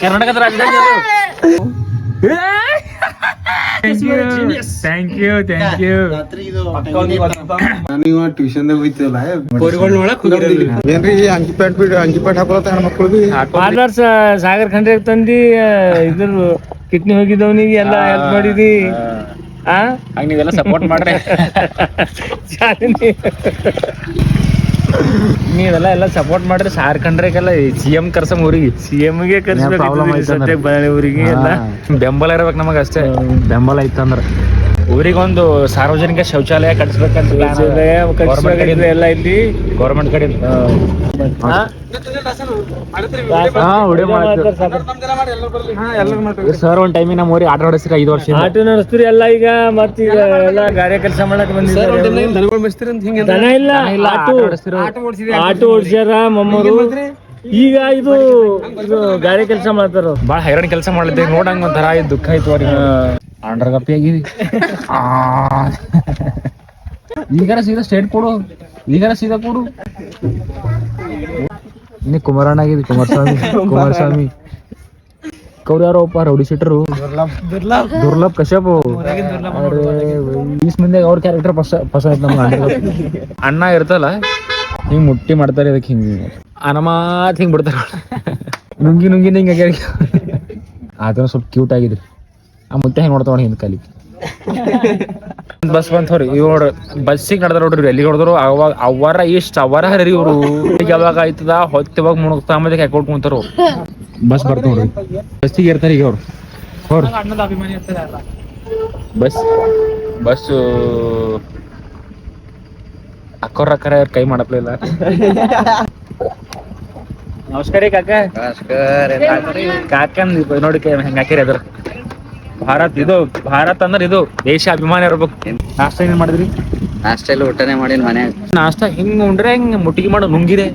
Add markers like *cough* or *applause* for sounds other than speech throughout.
ಕರ್ನಾಟಕದ ರಾಜಧಾನಿ thank you thank you ನೀವು ಟ್ಯೂಷನ್ ದಾಗ ಹೋಯ್ತಿವಲ್ಲ ಏನ್ರಿ ಅಂಗಿ ಪ್ಯಾಂಟ್ ಬಿಡ್ ಅಂಗಿ ಪ್ಯಾಂಟ್ ಹಾಕೊಳತ್ತ ಹೆಣ್ಮಕ್ಳು ಬಿ ಪಾರ್ಲರ್ಸ್ ಸಾಗರ್ ಖಂಡ್ರೆ ತಂದಿ ಇದ್ರ ಕಿಡ್ನಿ ಹೋಗಿದ್ದವನಿಗೆ ಎಲ್ಲ ಹೆಲ್ಪ್ ಮಾಡಿದಿ. ಆ. ಹಂಗ ನೀವೆಲ್ಲ ಸಪೋರ್ಟ್ ಮಾಡ್ರಿ. *laughs* *laughs* ನೀವೆಲ್ಲ ಎಲ್ಲ ಸಪೋರ್ಟ್ ಮಾಡ್ರಿ ಸಾರ್ ಖಂಡ್ರೆಗೆಲ್ಲ ಸಿ ಎಂ ಕರ್ಸಮ್ ಊರಿಗೆ. ಸಿ ಎಂ ಗೆ ಬಳ್ಳಾರಿ ಊರಿಗೆ ಎಲ್ಲ. ಬೆಂಬಲ ಇರ್ಬೇಕು ನಮಗೆ ಅಷ್ಟೇ ಬೆಂಬಲ ಇತ್ತಂದ್ರ. ಊರಿಗೊಂದು ಸಾರ್ವಜನಿಕ ಶೌಚಾಲಯ ಕಟ್ಟಿಸ್ಬೇಕಂತ ಕಟ್ಟಿಸ್ಬೇಕು ಎಲ್ಲ ಇಲ್ಲಿ. ಗೌರ್ಮೆಂಟ್ ಕಡೆಯಿಂದ ಸರ್ ಒಂದ್ ಟೈಮಿಗೆ ನಮ್ಮ ಊರಿಗೆ ಆಟ ಆಡಿಸ್ರಿ ಐದು ವರ್ಷ ಆಟ ನಡೆಸ್ತೀರಿ ಎಲ್ಲ ಈಗ ಮತ್ತ ಈಗ ಎಲ್ಲ ಗಾಡಿ ಕೆಲಸ ಮಾಡಕ್ ಬಂದಿದ್ದಾರೆ ದನ ಇಲ್ಲ ಆಟೋ. ಆಟೋ ಓಡಿಸ್ಯಾರ ಮೊಮ್ಮರು ಈಗ ಇದು ಗಾರೆ ಗಾಡಿ ಕೆಲಸ ಮಾಡ್ತಾರ. ಬಾಳ ಹೈರಾಣ ಕೆಲಸ ಮಾಡ್ಲಿದ್ದೆ ನೋಡಂಗ ಒಂಥರ ಇದು ದುಃಖ ಆಯ್ತು ಅವ್ರಿಗೆ. ಆಂಡ್ರ ಗಪ್ಪಿ ಆಗಿದಿ ಈಗಾರ ಸೀದಾ ಸ್ಟೇಟ್ ಕೊಡು. ಈಗಾರ ಸೀದಾ ಕೊಡು. ನೀ ಕುಮಾರಣ್ಣ ಆಗಿದೆ ಕುಮಾರಸ್ವಾಮಿ ಕುಮಾರಸ್ವಾಮಿ. ಕೌರ್ ಯಾರೋ ಒಪ್ಪ rowdy sheeter Durlabh Kashyap. Is ಮಂದಿ ಅವ್ರ ಕ್ಯಾರೆಕ್ಟರ್ ಫಸ್ಟ್ ಫಸ್ಟ್ ಆಯ್ತು ನಮ್ಗೆ ಅಣ್ಣ ಇರ್ತಲ್ಲ, ಹಿಂಗ್ ಮುಟ್ಟಿ ಮಾಡ್ತಾರೆ ಅದಕ್ಕೆ ಹಿಂಗೆ. ಅನಮಾತ್ ಹಿಂಗ್ ಬಿಡ್ತಾರ ನುಂಗಿ ನುಂಗಿ ಹಿಂಗ ಆತರ ಸ್ವಲ್ಪ ಕ್ಯೂಟ್ ಆಗಿದ್ರಿ. ಆ ಮುತ್ತೆ ಹೆಂಗ್ ನೋಡ್ತಾವ ಹಿಂದ್ ಕಾಲಿ *laughs* ಬಸ್ ಬಂತವ್ರಿ ಇವ್ರು ಬಸ್ಸಿಗೆ ನಡೆದ ನೋಡ್ರಿ ಎಲ್ಲಿ ಹೊಡೆದ್ರು ಅವಾಗ ಅವರ ಇಷ್ಟ ಅವರ ಹರಿ ಇವರು. ಈಗ ಯಾವಾಗ ಆಯ್ತದ ಹೊತ್ತಿವಾಗ ಮುಣಗ್ತಾ ಮತ್ತೆ ಅಕೌಂಟ್ ಕುಂತಾರ. ಬಸ್ ಬರ್ತ ನೋಡ್ರಿ. ಬಸ್ಸಿಗೆ ಇರ್ತಾರೆ ಈಗ ಅವ್ರು. ಅವ್ರು. ಬಸ್ ಬಸ್ ಅಕ್ಕರ ಅಕ್ಕರ ಕೈ ಮಾಡಪ್ಲಿಲ್ಲ ನಮಸ್ಕಾರ ರೀ ಕಾಕ. ಕಾಕನ್ ನೋಡಿ ಹೆಂಗ ಹೆಂಗ್ ಹಾಕಿರಿ ಅದ್ರ? ಭಾರತ್ ಇದು ಭಾರತ್ ಅಂದ್ರೆ ಇದು ದೇಶ ಅಭಿಮಾನ ಇರ್ಬೇಕು ನಾಷ್ಟ ಏನ್ ಮಾಡಿದ್ರಿ? ನಾಷ್ಟೆಲ್ಲ ಊಟನೇ ಮಾಡಿ ಮನೆ ನಾಷ್ಟ ಹಿಂಗ್ ಉಂಡ್ರೆ ಹಿಂಗ್ ಮುಟ್ಟಿಗೆ ಮಾಡೋ ನುಂಗಿದೆ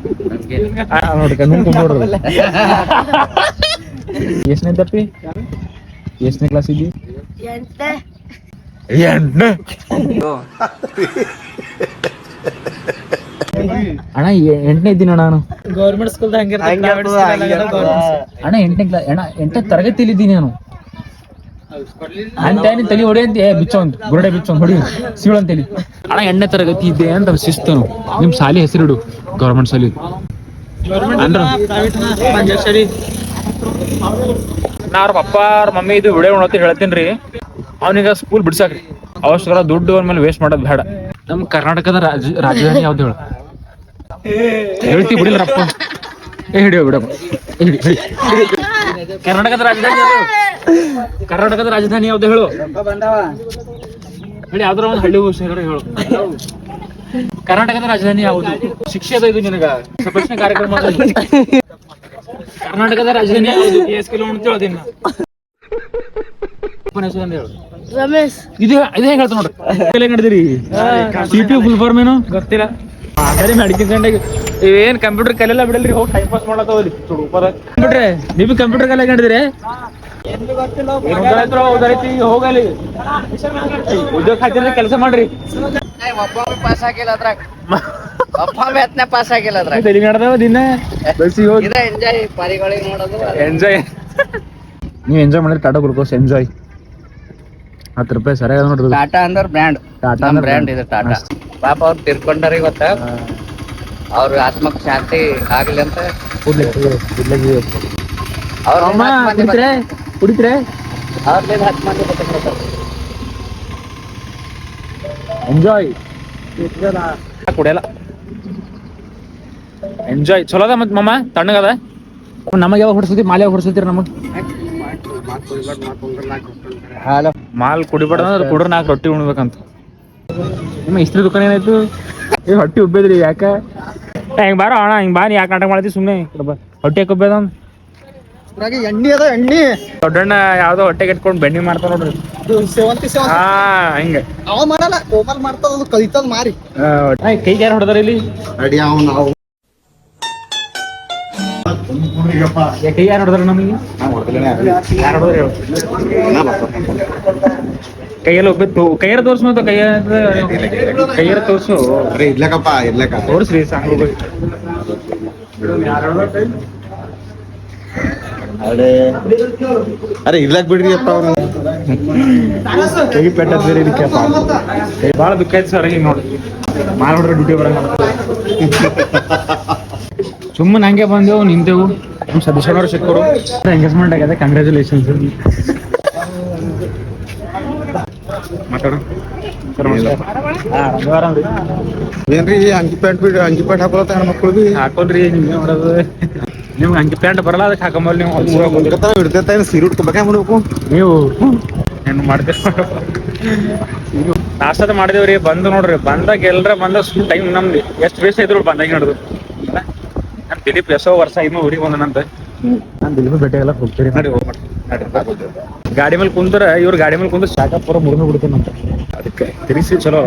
ಎಷ್ಟನೇ ತಪ್ಪಿ ಎಷ್ಟನೇ ಕ್ಲಾಸ್ ಇದ್ದಿ? ಎಂಟನೇ. ಅಣ್ಣ ಎಂಟನೇ ಇದ್ದೀನಿ ಅಣ್ಣ ನಾನು ಗೌರ್ಮೆಂಟ್ ಸ್ಕೂಲ್ ಅಣ್ಣ ಎಂಟನೇ ಕ್ಲಾಸ್ ಅಣ್ಣ ಎಂಟನೇ ತರಗತಿಯಲ್ಲಿ ಇದ್ದೀನಿ ನಾನು. ಅಂತ ತಲೆ ಹೊಡಿ ಅಂತ. ಗುರುಡೆ ಬಿಚ್ಚೊಂದು ಹೊಡಿ. ಸೀಳು ಅಂತೇಳಿ ಅಣ್ಣ ಎಣ್ಣೆ ತರಗತಿ ಇದ್ದೆ ಅಂತ ಶಿಸ್ತು ನಿಮ್ ಸಾಲಿ ಹೆಸರಿಡು ಗೌರ್ಮೆಂಟ್ ಸಾಲಿ ಅಂದ್ರ. ನಾ ಅವ್ರ ಪಪ್ಪ, ಅವ್ರ ಮಮ್ಮಿ ಇದು ವಿಡಿಯೋ ನೋಡತ್ತಿ ಹೇಳ್ತೀನಿ ಅವನಿಗ ಸ್ಕೂಲ್ ಬಿಡ್ಸಾಕ್ರಿ. ಅವಶ್ಯಕರ ದುಡ್ಡು ಅವ್ರ ಮೇಲೆ ವೇಸ್ಟ್ ಮಾಡೋದು ಬೇಡ. ನಮ್ ಕರ್ನಾಟಕದ ರಾಜ, ರಾಜಧಾನಿ ಯಾವ್ದು ಹೇಳು? ಹೇಳ್ತಿ ಬಿಡಿಲ್ರಪ್ಪ. ಏ, ಹಿಡಿಯೋ ಬಿಡಪ್ಪ. ಕರ್ನಾಟಕದ ರಾಜಧಾನಿ ಯಾವ್ದು? ಕರ್ನಾಟಕದ ರಾಜಧಾನಿ ಯಾವ್ದು ಹೇಳು. ಹೇಳಿ ಯಾವ್ದಾರ ಒಂದು ಹಳ್ಳಿ ಶಹರ ಹೇಳು. ಕರ್ನಾಟಕದ ರಾಜಧಾನಿ ಯಾವುದು? ಶಿಕ್ಷೆ ಅದ ಇದು ನಿನಗ. ಪ್ರಶ್ನೆ ಕಾರ್ಯಕ್ರಮ ಕರ್ನಾಟಕದ ರಾಜಧಾನಿ ಯಾವುದು? ಎಸ್ ಕಿಲೋ ಅಂತ ಹೇಳ್ತೀನಿ ರಮೇಶ್. ಇದು ಇದೇ ಹೇಳ್ತ ನೋಡ್ರಿ ಫುಲ್ ಫಾರ್ಮ್ ಏನು? ಗೊತ್ತಿಲ್ಲ. ಏನ್ ಕಂಪ್ಯೂಟರ್ ಕಲಿಯಲ್ಲ ಬಿಡಲ್ರಿ ಹೋಗಿ ಟೈಮ್ ಪಾಸ್ ಮಾಡತ್ತಿ ಕಂಪ್ಯೂಟರ್ ನೀವು ಕಂಪ್ಯೂಟರ್ ಕಲಿಯಾಗ ಕಂಡಿದ್ರೆ? ಹೋಗಲಿ ಉದ್ಯೋಗ ಕೆಲಸ ಮಾಡ್ರಿ. ಪಾಸ್ ಆಗಿಲ್ಲ ಅದ್ರಾಗ. ಅಪ್ಪ ಪಾಸ್ ಆಗಿಲ್ಲ ಅದ್ರಾಗ. ತಲೆ ನಡೆದವ ದಿನ? ಬಸ್ಸಿಗೆ ಹೋಗಿ. ಇದ ಎಂಜಾಯ್ ಪರಿಗಳಿಗೆ ನೋಡೋದು ಎಂಜಾಯ್ ನೀವು ಎಂಜಾಯ್ ಮಾಡಿದ್ರೆ ಟಾಟಾ ಗ್ಲುಕೋಸ್ ಎಂಜಾಯ್ ಹತ್ತು ರೂಪಾಯಿ ಸರಿಯಾಗಿ ನೋಡ್ರಿ ಟಾಟಾ ಅಂದ್ರೆ ಬ್ರ್ಯಾಂಡ್ ಟಾಟಾ ಅಂದ್ರೆ ಬ್ರ್ಯಾಂಡ್ ಇದೆ ಟಾಟಾ. ಪಾಪ ಅವ್ರು ತಿರ್ಕೊಂಡಾರ ಇವತ್ತ. ಅವ್ರ ಆತ್ಮಕ್ ಶಾಂತಿ ಆಗ್ಲಿ ಅಂತ. ಅವ್ರ ಕುಡಿತ್ರೆ? ಕುಡಿತ್ರೆ? ಅವ್ರಲಿಂದ ಹತ್ತು ಮಂದಿ ಎಂಜಾಯ್ ಕುಡಿಯಲ್ಲ. ಎಂಜಾಯ್ ಚಲೋ ಅದ ಮತ್ ಮಮ್ಮ ತಣ್ಣಗದ ನಮಗೆ ಯಾವಾಗ ಹೊಡ್ಸತಿ ಮಾಲೆ ಹೊಡ್ಸತಿರ ಹೊಡ್ಸತ್ತೀರಿ ನಮಗ್ ಮಾಲ್ ಕುಡಿಬೇಡ ಅಂದ್ರೆ ಕುಡ್ರ ನಾಲ್ಕು ರೊಟ್ಟಿ ಉಣ್ಬೇಕಂತ. ನಿಮ್ಮ ಇಸ್ತ್ರಿ ದುಕಾನ್ ಏನಾಯ್ತು? ಏ ಹೊಟ್ಟಿ ಉಬ್ಬೇದ್ರಿ ಯಾಕ? ಹೆಂಗ್ ಬಾರ ಅಣ್ಣ ಹಿಂಗ್ ಬಾರಿ ಯಾಕೆ ನಾಟಕ ಮಾಡ್ತಿ ಸುಮ್ಮನೆ ಹೊಟ್ಟೆ ಯಾಕೆ ಉಬ್ಬೇದ ಎಣ್ಣಿ ಎಣ್ಣೆ ಅದ ಎಣ್ಣೆ. ದೊಡ್ಡಣ್ಣ ಯಾವ್ದೋ ಹೊಟ್ಟೆ ಕಟ್ಕೊಂಡು ಬೆಣ್ಣೆ ಮಾಡ್ತಾರ ನೋಡ್ರಿ. ಸೇವಂತಿ ಸೇವಂತಿ. ಹಾ ಹಿಂಗ. ಅವ ಮಾಡಲ್ಲ ಕೋಮಲ್ ಮಾಡ್ತಾರ ಅದು ಕಲಿತದ ಮಾರಿ. ಕೈ ಯಾರು ಹೊಡೆದಾರ ಇಲ್ಲಿ? ಅಡಿ ಅವ್ನು ನಾವು. ಏ, ಕೈ ಯಾರು ಹೊಡೆದಾರ ನಮಗೆ? ಯಾರು? ಹೊಡೆದ್ರ ಹೇಳು. ಕೈಯಲ್ಲಿ ಒಬ್ಬ ಕೈಯಾರ ತೋರ್ಸು ಮತ್ತು ಕೈಯ ಕೈಯಾರ ತೋರ್ಸು. ಇರ್ಲಕಪ್ಪ ಇರ್ಲಕ ತೋರ್ಸ್ರಿ ಸಾಂಗ್ ಅರೆ. ಅರೆ ಇರ್ಲಾಕ್ ಬಿಡ್ರಿ ಅಪ್ಪ ಅವ್ರು ಕೈ ಪೆಟ್ಟ ಬೇರೆ ಕೈ ಭಾಳ ದುಃಖ ಆಯ್ತು ಸರ್ ಹಿಂಗ್ ನೋಡಿ. ಮಾಡ್ರಿ ಡ್ಯೂಟಿ ಬರಂಗ *laughs* ಸುಮ್ಮನೆ ಹಂಗೆ ಬಂದೆವು ನಿಂತೆವು. ನಮ್ಮ ಸದಸ್ಯನವ್ರು ಸಿಕ್ಕರು. ಎಂಗೇಜ್ಮೆಂಟ್ ಆಗಿದೆ. ಕಂಗ್ರ್ಯಾಚುಲೇಷನ್ಸ್ ಮಾತಾಡು. ಏನ್ರಿ ಅಂಗಿ ಪ್ಯಾಂಟ್ ಬಿಡ್ ಅಂಗಿ ಪ್ಯಾಂಟ್ ಹಾಕೊಳತ್ತ ಹೆಣ್ಮಕ್ಳು ಬಿ ಹಾಕೋಲ್ರಿ ನಿಮ್ಗೆ ಮಾಡೋದು. ನಿಮ್ಗೆ ಹಂಗೆ ಪ್ಯಾಂಟ್ ಬರಲ್ಲ ಅದಕ್ಕೆ ಹಾಕೊಂಬಲ್ಲಿ ನೀವು. ಹಿಡ್ತೈತ ಏನ್ ಸೀರೆ ಉಟ್ಕೋಬೇಕಾ ಮಾಡ್ಬೇಕು ನೀವು. ಏನು ಮಾಡ್ತೀರಿ ನಾಷ್ಟದ ಮಾಡಿದೇವ್ರಿ ಬಂದು ನೋಡ್ರಿ. ಬಂದಾಗ ಎಲ್ರ ಬಂದ ಟೈಮ್ ನಮ್ದು. ಎಷ್ಟು ವೇಸ್ಟ್ ಇದ್ರು ಬಂದಾಗ ನೋಡಿದ್ರು ದಿಲೀಪ್ ಎಷ್ಟೋ ವರ್ಷ ಇನ್ನೂ ಊರಿಗೆ ಬಂದನಂತ. ನಾನು ದಿಲೀಪ್ ಭೇಟಿ ಎಲ್ಲ ಹೋಗ್ತೀರಿ. ನಡಿ ಗಾಡಿ ಮೇಲೆ ಕುಂದ್ರ ಇವ್ರ ಗಾಡಿ ಮೇಲೆ ಕುಂದ್ರ ಪೂರ ಮುರಿದು ಬಿಡ್ತೀನಂತ. ಅದಕ್ಕೆ ತಿಳಿಸಿ ಚಲೋ.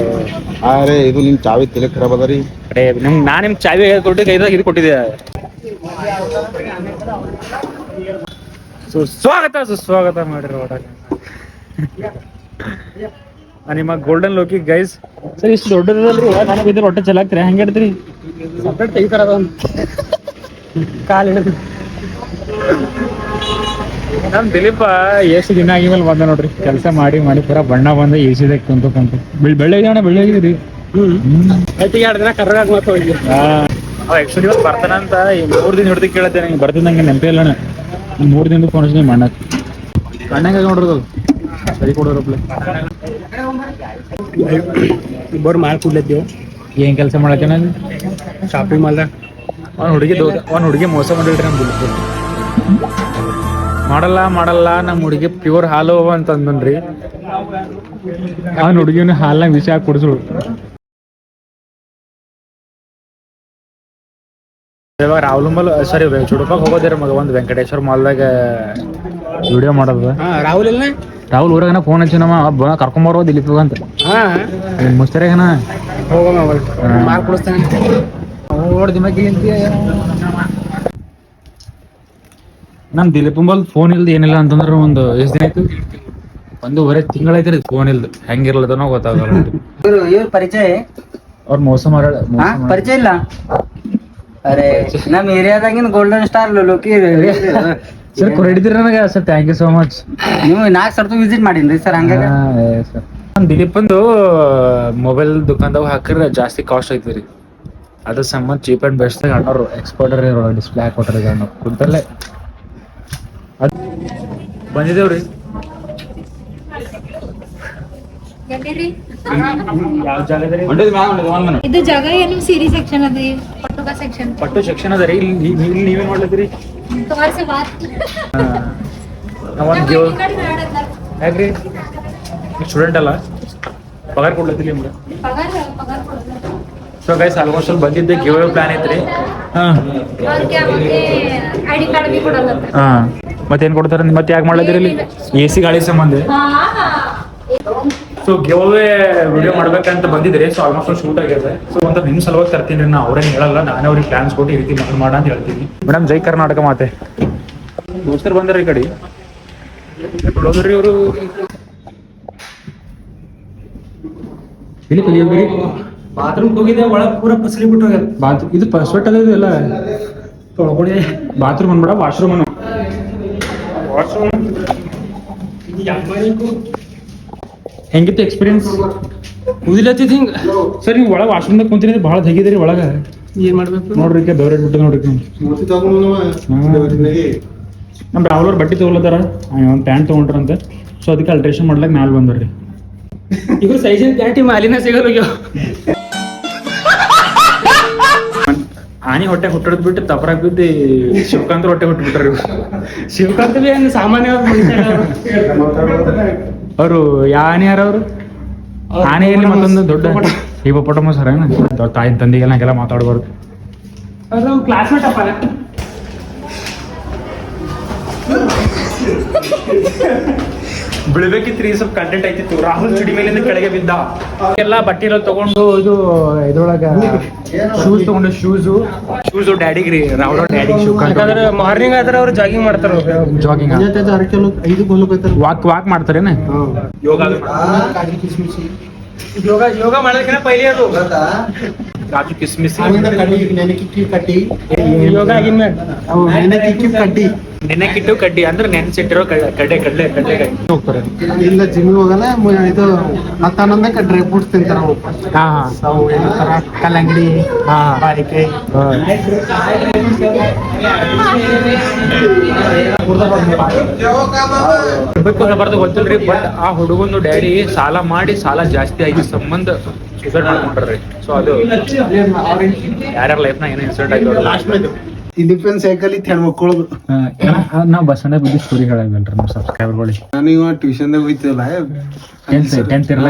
ಅರೆ ಇದು ನಿಮ್ ಚಾವಿ ತಲೆ ಖರಾಬ್ ಅದ ರೀ. ಅಡೇ ನಿಮ್ ನಾ ನಿಮ್ ಚಾವಿ ಕೊಟ್ಟು ಕೈದಾಗ ಇದು ಕೊಟ್ಟಿದ್ದೆ. ಸುಸ್ವಾಗತ ಸುಸ್ವಾಗತ ಮಾಡಿರಿ ಒಳಗೆ ನಿಮ್ಮ ಗೋಲ್ಡನ್ ಲೋಕಿ ಗೈಸ್ ಸರ್ ಇಷ್ಟು ದೊಡ್ಡದಲ್ರಿ ನನಗೆ ಬಿದ್ದರೆ ಹೊಟ್ಟೆ ಚಲಾಕ್ತೀರಿ ಹೆಂಗೆ ಹೇಳ್ತೀರಿ? ಸಪ್ರೇಟ್ ತೆಗಿತಾರ ಕಾಲು ಹಿಡಿದು ನಮ್ ದಿಲೀಪ ಎಷ್ಟು ದಿನ ಆಗಿ ಮೇಲೆ ಬಂದ ನೋಡ್ರಿ. ಕೆಲಸ ಮಾಡಿ ಮಾಡಿ ಪೂರ ಬಣ್ಣ ಬಂದು ಎ ಸಿದಾಗ ಕುಂತು ಕುಂತು. ಬೆಳ್ ಬೆಳ್ಳಗಿದಣ ಬೆಳ್ಳಗಿದ್ರಿ ಎರಡು ದಿನ ಮತ್ತೆ ಹೋಗಿ ಆಕ್ಚುಲಿ ಇವತ್ತು ಬರ್ತಾನಂತ ಈ ಮೂರ್ ದಿನ ಹಿಡ್ದು ಕೇಳತ್ತೆ ನಂಗೆ ಬರ್ತಿದ್ದಂಗೆ ನೆನಪೇ ಇಲ್ಲ ಮೂರ್ ದಿನದ ಫೋನ್ ಹಚ್ಚಿ ನಿಮ್ಮ ಅಣ್ಣ ಅಣ್ಣಂಗ ನೋಡ್ರಿ ಅದು? ಸರಿ ಕೊಡೋರಪ್ಲೆ ಇಬ್ಬರು ಮಾಲ್ ಕುಡ್ಲತ್ತೀವಿ ಏನ್ ಕೆಲಸ ಮಾಡಕ್ಕೆ ನಾನು? ಶಾಪಿಂಗ್ ಮಾಲ್ದಾಗ. ಅವ್ನ ಹುಡುಗಿ ಅವ್ನ ಹುಡುಗಿ ಮೋಸ ಮಾಡಿಲ್ರಿ ನಮ್ ಬಿಲ್ಕುಲ್ ಮಾಡಲ್ಲ ಮಾಡಲ್ಲ ನಮ್ಮ ಹುಡುಗಿ ಪ್ಯೂರ್ ಹಾಲು ಅಂತ ಅಂದನ್ರಿ ಅವ್ನ ಹುಡುಗಿನ ಹಾಲ್ನಾಗ ವಿಷ ಹಾಕಿ ಇವಾಗ ರಾಹುಲ್ ಮಲ್ ಸರಿ ಚುಡುಪಾಗ ಹೋಗೋದಿರ ಮಗ ಒಂದು ವೆಂಕಟೇಶ್ವರ ಮಾಲ್ದಾಗ ವಿಡಿಯೋ ಮಾಡೋದು. ಹಾ ರಾಹುಲ್ ಇಲ್ಲ? ರಾಹುಲ್ ಊರಾಗನ ಫೋನ್ ಹಚ್ಚಿ ನಮ್ಮ ಕರ್ಕೊಂಬರೋ ಇಲ್ಲಿ ಅಂತ. ಹಾ. ಮುಸ್ತರಾಗನ ಹೋಗೋಣ ಹಾ. ಮಾಲ್ ಕುಡಿಸ್ತಾನೆ ಓಡ್ ದಿಮಾಕಿ ನಮ್ ದಿಲೀಪ್ ಬಲ್ ಫೋನ್ ಇಲ್ದ ಏನಿಲ್ಲ ಅಂತಂದ್ರ ಒಂದು ಎಷ್ಟ್ ದಿನ ಆಯ್ತು? ಒಂದೂವರೆ ತಿಂಗಳೈತ್ರಿ ಫೋನ್ ಇಲ್ದ. ಹೆಂಗಿರ್ಲದನೋ ಗೊತ್ತಾಗಲ್ಲ. ಇವ್ರು ಪರಿಚಯ? ಅವ್ರ ಮೋಸ ಮಾಡ ಪರಿಚಯ ಇಲ್ಲ? ಅರೆ ನಮ್ ಏರಿಯಾದಾಗಿನ ಗೋಲ್ಡನ್ ಸ್ಟಾರ್ ಲೋಕಿ ಸರ್ ಕೊಡಿದ್ರಿ ನನಗೆ sir thank you so much ನೀವು ನಾಲ್ಕು ಸರ್ತು ವಿಸಿಟ್ ಮಾಡಿನ್ರಿ ಸರ್ ಹಂಗ ನಮ್ ದಿಲೀಪ್ ಒಂದು ಮೊಬೈಲ್ ದುಕಾನ್ದಾಗ ಹಾಕಿದ್ರೆ ಜಾಸ್ತಿ ಕಾಸ್ಟ್ ಐತ್ರಿ. ಅದ್ರ ಸಂಬಂಧ ಚೀಪ್ ಅಂಡ್ ಬೆಸ್ಟ್ ಅಣ್ಣವ್ರು ಎಕ್ಸ್ಪರ್ಟರ್ ಇರೋ ಡಿಸ್ಪ್ಲೇ ಹಾಕೊಟ್ರಿ ಅಣ್ಣ ಕುಂತಲ್ಲೇ. ಅದ್ ಇದು ಜಾಗ ಏನು ಸೀರಿ ಸೆಕ್ಷನ್ ಅದ ಪಟ್ಟುಕ ಸೆಕ್ಷನ್ ಪಟ್ಟು ಸೆಕ್ಷನ್ ಅದ ರೀ. ಇಲ್ಲಿ ಇಲ್ಲಿ ನೀವೇನ್ ಮಾಡ್ಲತ್ತೀರಿ? ತೋರ್ಸಿ ಬಾತ್ ನಾವೊಂದು ದೇವ್ ಯಾಕ್ರಿ? ಸ್ಟೂಡೆಂಟ್ ಅಲ್ಲ? ಪಗಾರ ಕೊಡ್ಲತ್ತಿಲ್ಲ ನಿಮ್ಗೆ? ಪಗಾರ ಸೊ ಗೈಸ್ ಆಲ್ಮೋಸ್ಟ್ ಅಲ್ಲಿ ಬಂದಿದ್ದೆ ಗಿವ್ ಪ್ಲಾನ್ ಐತ್ರಿ. ಹಾಂ. ಅದಕ್ಕೆ ಮತ್ತೆ ಐಡಿ ಕಾರ್ಡ್ ಬಿ ಕೊಡಲ್ಲ ಹಾಂ. ಮತ್ತೇನು ಕೊಡ್ತಾರೆ? ಮತ್ತೆ ಯಾಕೆ ಮಾಡ್ಲತ್ತೀರಿ ಇಲ್ಲಿ? ಎ ಸಿ ಗಾಳಿ ಸಂಬಂಧ. ಸೊ ಗಿವ್ ಅವೇ ವಿಡಿಯೋ ಮಾಡ್ಬೇಕಂತ ಬಂದಿದ್ರಿ. ಸೊ ಆಲ್ಮೋಸ್ಟ್ ಶೂಟ್ ಆಗಿದೆ ಸೊ ಅಂತ ನಿಮ್ ಸಲುವಾಗಿ ತರ್ತೀನಿ ನಾ ಅವ್ರೇನ್ ಹೇಳಲ್ಲ. ನಾನೇ ಅವ್ರಿಗೆ ಪ್ಲಾನ್ಸ್ ಕೊಟ್ಟು ಈ ರೀತಿ ಮಾಡ್ ಮಾಡ ಅಂತ ಹೇಳ್ತೀನಿ. ಮೇಡಮ್ ಜೈ ಕರ್ನಾಟಕ ಮಾತೆ. ದೋಸ್ತರು ಬಂದಾರ ಈ ಕಡೆ. ಬಿಡೋದ್ರಿ ಅವರು. ಇಲ್ಲಿ ಕಲಿಯೋದ್ರಿ ಬಾತ್ರೂಮ್ ಹೋಗಿದ್ದೆ ಒಳಗ್ ಪೂರ ಫಸಲಿ ಬಿಟ್ಟು ಬಾತ್ ಇದು ಸ್ವೆಟ್ ಅದ ಇದು ಎಲ್ಲ? ತೊಳ್ಕೊಂಡಿ ಬಾತ್ರೂಮ್ ಅನ್ಬೇಡ ವಾಶ್ರೂಮ್ ಅನ್ನು ವಾಶ್ರೂಮ್ ಹೆಂಗಿತ್ತು ಎಕ್ಸ್ಪೀರಿಯನ್ಸ್ ಕುದಿಲತ್ತಿದ್ ಹಿಂಗ? ಸರ್ ನೀವು ಒಳಗೆ ವಾಶ್ರೂಮ್ದಾಗ ಕುಂತಿರಿ ಭಾಳ ತೆಗಿದಿರಿ ಒಳಗ. ಏನ್ ಮಾಡ್ಬೇಕು? ನೋಡ್ರಿ ಬೆವರೇಜ್ ಬಿಟ್ಟು ನೋಡ್ರಿ ನಮ್ ರಾಹುಲ್ ಅವ್ರು ಬಟ್ಟೆ ತೊಗೊಳತ್ತಾರ ಒಂದು ಪ್ಯಾಂಟ್ ತೊಗೊಂಡ್ರಂತೆ. ಸೊ ಅದಕ್ಕೆ ಅಲ್ಟ್ರೇಷನ್ ಮಾಡ್ಲಾಕ ಮ್ಯಾಲ್ ಬಂದ್ರಿ. ಇವ್ರು ಸೈಜಿನ ಪ್ಯಾಂಟಿ ಮಾಲಿನ ಸಿಗಲ್ಲ ಆನಿ ಹೊಟ್ಟೆ ಹುಟ್ಟದ್ ಬಿಟ್ಟು ತಪರಾಗ ಬಿದ್ದು ಶಿವಕಾಂತ್ ಹೊಟ್ಟೆ ಹುಟ್ಟಬಿಟ್ರಿ ಶಿವಕಾಂತ್ ಬಿ ಹಂಗ ಸಾಮಾನ್ಯ ಅವರು. ಯಾವ ಆನೆ ಯಾರ ಅವರು ಆನೆಯಲ್ಲಿ ಮತ್ತೊಂದು ದೊಡ್ಡ ಹಿಪೋಪಟಮಸ್ ಸರ್ ತಾಯಿ ತಂದೆಗೆ ಹಂಗೆಲ್ಲ ಮಾತಾಡ್ಬಾರ್ದು. ಕ್ಲಾಸ್ಮೇಟ್ ಅಪ್ಪ ಬಿಡ್ಬೇಕಿತ್ರಿ ಸ್ವಲ್ಪ ಕಂಟೆಂಟ್ ಐತಿತ್ತು ರಾಹುಲ್ ಚಿಡಿ ಮೇಲಿಂದ ಕೆಳಗೆ ಬಿದ್ದ. ಎಲ್ಲ ಬಟ್ಟೆ ಎಲ್ಲ ತಗೊಂಡು ಇದು ಇದ್ರೊಳಗ ಶೂಸ್ ತಗೊಂಡು ಶೂಸು ಶೂಸು ಡ್ಯಾಡಿಗ್ರಿ ರಾಹುಲ್ ಡ್ಯಾಡಿ ಶೂ ಯಾಕಂದ್ರೆ ಮಾರ್ನಿಂಗ್ ಆದ್ರೆ ಅವ್ರು ಜಾಗಿಂಗ್ ಮಾಡ್ತಾರ ಜಾಗಿಂಗ್ ಐದು ಗೋಲು ವಾಕ್ ವಾಕ್ ಮಾಡ್ತಾರೇನ? ಯೋಗ ಯೋಗ ಯೋಗ ಮಾಡೋದಕ್ಕಿಂತ ಪೈಲಿ ಅದು. ಕಾಜು ಕಿಸ್ಮಿಸ್. ನೆನಕಿ ಕಟ್ಟಿ. ಯೋಗ ಆಗಿನ ಮ್ಯಾಗ ನೆನಕಿ ಕಟ್ಟಿ. ನೆನೆಕಿಟ್ಟು ಕಡ್ಡಿ ಅಂದ್ರೆ ನೆನ್ಸಿಟ್ಟಿರೋ ಕಡ್ಡೆ ಕಡ್ಲೆ ಕಡ್ಲೆ ಹೋಗ್ತಾರೆ ಇಲ್ಲ ಜಿಮ್ ಹೋಗಲ್ಲ ಇದು ಹನ್ನೊಂದಕ್ಕೆ ಡ್ರೈ ಫ್ರೂಟ್ಸ್ ತಿಂತಾರ ಹಾ ಏನಂತಾರ ಕಲ್ಲಂಗಡಿ ಹಾ. ಬಾರಿಕೆ ಅನ್ನಬಾರ್ದು ಗೊತ್ತಿಲ್ರಿ ಬಟ್ ಆ ಹುಡುಗಂದು ಡ್ಯಾಡಿ ಸಾಲ ಮಾಡಿ ಸಾಲ ಜಾಸ್ತಿ ಆಗಿ ಸಂಬಂಧ ಸೂಸೈಡ್ ಮಾಡ್ಕೊಂಡ್ರಿ ಸೊ ಅದು ಯಾರ್ಯಾರ ಲೈಫ್ನಾಗ ಏನೋ ಇನ್ಸಿಡೆಂಟ್ ಆಗಿರೋದು ಡಿಫೆನ್ಸ್ ಸೈಕಲ್ ಇತ್ತು ಹೆಣ್ಮಕ್ಳದು ನಾವು ಬಸ್ಸನ್ನ ಬಿದ್ದು ಸ್ಟೋರಿ ಹೇಳಲ್ರಿ ನಮ್ಮ ಸಬ್ಸ್ಕ್ರೈಬರ್ಗಳಿಗೆ ನಾನು ಇವ ಟ್ಯೂಷನ್ದಾಗ ಹೋಯ್ತಿವಲ್ಲ ಟೆಂತ್ ಟೆಂತ್ ಇರಲ್ಲ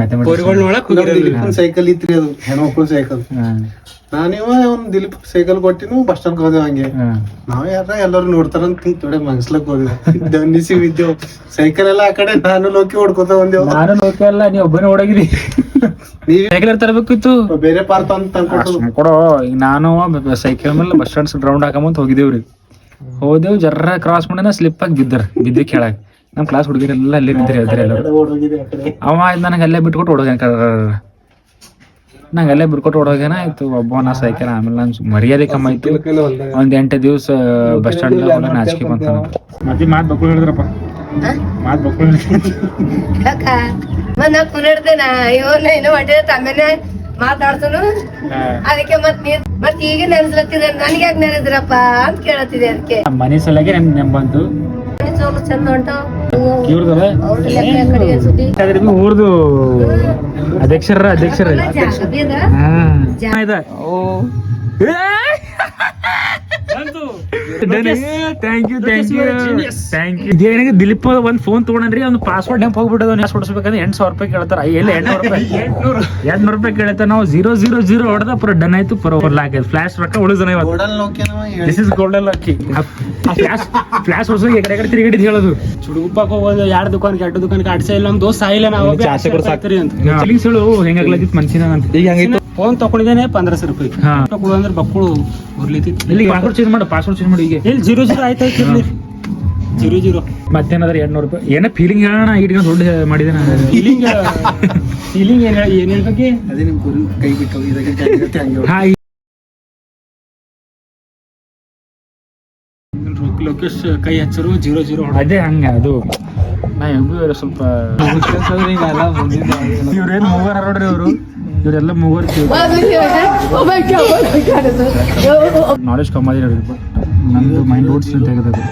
ಮ್ಯಾಥಮೆಟಿಕ್ಸ್ ದಿಲೀಪನ್ ಸೈಕಲ್ ಇತ್ರಿ ಅದು ಹೆಣ್ಮಕ್ಳು ಸೈಕಲ್ ನಾನಿವ ಒಂದ್ ದಿಲೀಪ್ ಸೈಕಲ್ ಕೊಟ್ಟಿನು ಬಸ್ ಸ್ಟಾಂಡ್ ಹೋದೆ ಹಂಗೆ. ನಾವ್ ಯಾರ ಎಲ್ಲರೂ ನೋಡ್ತಾರಂತ ಅಂತ ತೊಡೆ ಮನ್ಸ್ಲಕ್ ಹೋದ್ವಿ ದಂಡಿಸಿ ಬಿದ್ದೇವು. ಸೈಕಲ್ ಎಲ್ಲ ಆ ಕಡೆ ನಾನು ಲೋಕಿ ಹೊಡ್ಕೊತ ಬಂದೇವು. ನಾನು ನೋಡ್ಕಲ್ಲ ನೀ ಒಬ್ಬನೇ ಓಡಾಗಿದಿ ನೀವ್ ಸೈಕಲ್ ತರಬೇಕಿತ್ತು. ಬೇರೆ ಪಾರ್ಕ್ ಅಂತ ಕೊಡೋ ಈಗ ನಾನು ಸೈಕಲ್ ಮೇಲೆ ಬಸ್ ಸ್ಟ್ಯಾಂಡ್ ರೌಂಡ್ ಹಾಕೊಂಬಂತ ಹೋಗಿದ್ದೇವ್ರಿ ಹೋದೆವು ಜರ್ರ ಕ್ರಾಸ್ ಮಾಡಿನ ಸ್ಲಿಪ್ ಆಗಿ ಬಿದ್ದರ್ ಬಿದ್ದಿ ಕೆಳಗೆ. ನಮ್ಮ ಕ್ಲಾಸ್ ಹುಡುಗರೆಲ್ಲ ಅಲ್ಲೇ ಬಿದ್ದರೆ ಹೇಳ್ತಾರೆ ಎಲ್ಲರೂ. ಅವ ನನಗೆ ಅಲ್ಲೇ ಬಿಟ್ಕೊಟ್ಟು ಹೊಡೋಗ್ಯಾನ ನಂಗೆ ಅಲ್ಲೇ ಬಿಟ್ಕೊಟ್ಟು ಓಡೋಗ್ಯಾನ ಆಯ್ತು ಒಬ್ಬ ನಾ ಸೈಕಲ್ ಆಮೇಲೆ ನಾನು ಮರ್ಯಾದೆ ಕಮ್ಮಿ ಆಯ್ತು. ಒಂದ್ ಎಂಟು ದಿವಸ ಬಸ್ ಸ್ಟ್ಯಾಂಡ್ ನಾಚಿಕೆ ಬಂತ ಮತ್ತೆ ಮಾಡ್ಬೇಕು ಹೇಳಿದ್ರಪ್ಪ. ಮಾತು ಯಾಕ? ಮನ್ನ ಕುನಿಡ್ತೇನ ಇವನ್ನ ಏನೋ ಹೊಟ್ಟೆ ತಮ್ಮೇನೆ ಮಾತಾಡ್ತನು ಅದಕ್ಕೆ ಮತ್ ನೀ ಮತ್ ಈಗ ನೆನ್ಸ್ಲತ್ತಿದೆ. ನನ್ಗೆ ಯಾಕೆ ನೆನೆದ್ರಪ್ಪ ಅಂತ ಕೇಳತ್ತಿದೆ ಅದಕ್ಕೆ. ಮನೆ ಸಲಗೆ ನನ್ ನೆಂಬಂತು. ಬಂತು ಚೋಲು ಚಂದ ಉಂಟು. ಊರ್ದು ಅಧ್ಯಕ್ಷರ ಅಧ್ಯಕ್ಷರ ಜಾಗ *laughs* thank you thank you thank you ಇದೇನಿಗೆ Dilip ಒಂದ್ ಫೋನ್ ತಗೊಂಡ್ರಿ ಅವ್ನು ಪಾಸ್ವರ್ಡ್ ಹೆಂಗ್ ಹೋಗ್ಬಿಟ್ಟದ ಪಾಸ್ವರ್ಡ್ ಹೊಡ್ಸ್ಬೇಕಂದ್ರೆ ಎಂಟು ಸಾವಿರ ರೂಪಾಯಿ ಕೇಳ್ತಾರ. ಎಲ್ಲಿ ಎಂಟ್ನೂರು ರೂಪಾಯಿ? *laughs* ಎಂಟ್ನೂರು. ರೂಪಾಯಿ ಕೇಳ್ತಾರ. ನಾವು ಜೀರೋ ಜೀರೋ ಜೀರೋ ಹೊಡೆದ ಪುರ ಡನ್ ಆಯ್ತು ಪುರ ಲಾಕ್ ಫ್ಲಾಶ್ ರೊಕ್ಕ ನೋಕಿನವ this is golden lucky flash flash ಹೊಡ್ಸೋ ಈ ಕಡೆ ಕಡೆ ತಿರುಗಿಡಿದ್ ಹೇಳೋದು. ಚುಡುಗುಪ್ಪಕ್ ಹೋಗೋದು ಯಾರ ದುಕಾನ್ ಎರಡು ದುಕಾನ್ ಅಡ್ಸ ಇಲ್ಲ ನಮ್ ದೋಸ್ತ ಸಾಯಿಲ್ಲ ನಾವು ಅಂತ. ಹೇಳು ಹೆಂಗಾಗ್ಲತ್ತಿತ್ತು ಮನ್ಸಿನ ಅಂತ. ಈಗ ಹೆಂಗಿತ್ತು? ಫೋನ್ ತಕೊಂಡಿದ್ದೇನೆ ಪಂದ್ರಸ ರೂಪಾಯಿ ಹಾ. ಕೊಡು ಅಂದ್ರೆ ಬಕ್ಕಳು ಉರ್ಲಿತಿತ್ತು ಇಲ್ಲಿ ಪಾಸ್ವರ್ಡ್ ಚೇಂಜ್ ಮಾಡು ಪಾಸ್ವರ್ಡ್ ಚೇಂಜ್ ಮಾಡಿ ಈಗ ಇಲ್ಲಿ ಜೀರೋ ಜೀರೋ ಆಯ್ತು ಇರ್ಲಿ. Zero zero. ಮತ್ತೇನಾದ್ರೆ ಎರಡ್ನೂರು ರೂಪಾಯಿ. ಏನೋ ಫೀಲಿಂಗ್ ಹೇಳೋಣ ಈಗ ದೊಡ್ಡ ಮಾಡಿದೆ ನಾನು. ಫೀಲಿಂಗ್ ಫೀಲಿಂಗ್ ಏನ್ ಹೇಳಿ ಏನ್ ಹೇಳ್ಬೇಕಿ? ಅದೇ ನಿಮ್ ಗುರು ಕೈ ಬಿಟ್ಟು ಇದಕ್ಕೆ ಹಂಗೆ ಹಾ ಲೋಕೇಶ್ ಕೈ ಹಚ್ಚರು ಜೀರೋ ಜೀರೋ ಅದೇ ಹಂಗ ಅದು. ನಾ ಹೆಂಗೂ ಸ್ವಲ್ಪ ಇವ್ರೇನು ಮೂವರ ನೋಡ್ರಿ ಇವರು ಇವರೆಲ್ಲ ಮೂವರು ನಾಲೆಜ್ ಕಮ್ಮಿ ಬಟ್ ನಂದು ಮೈಂಡ್ ಓಡ್ಸ್ ತೆಗೆದದು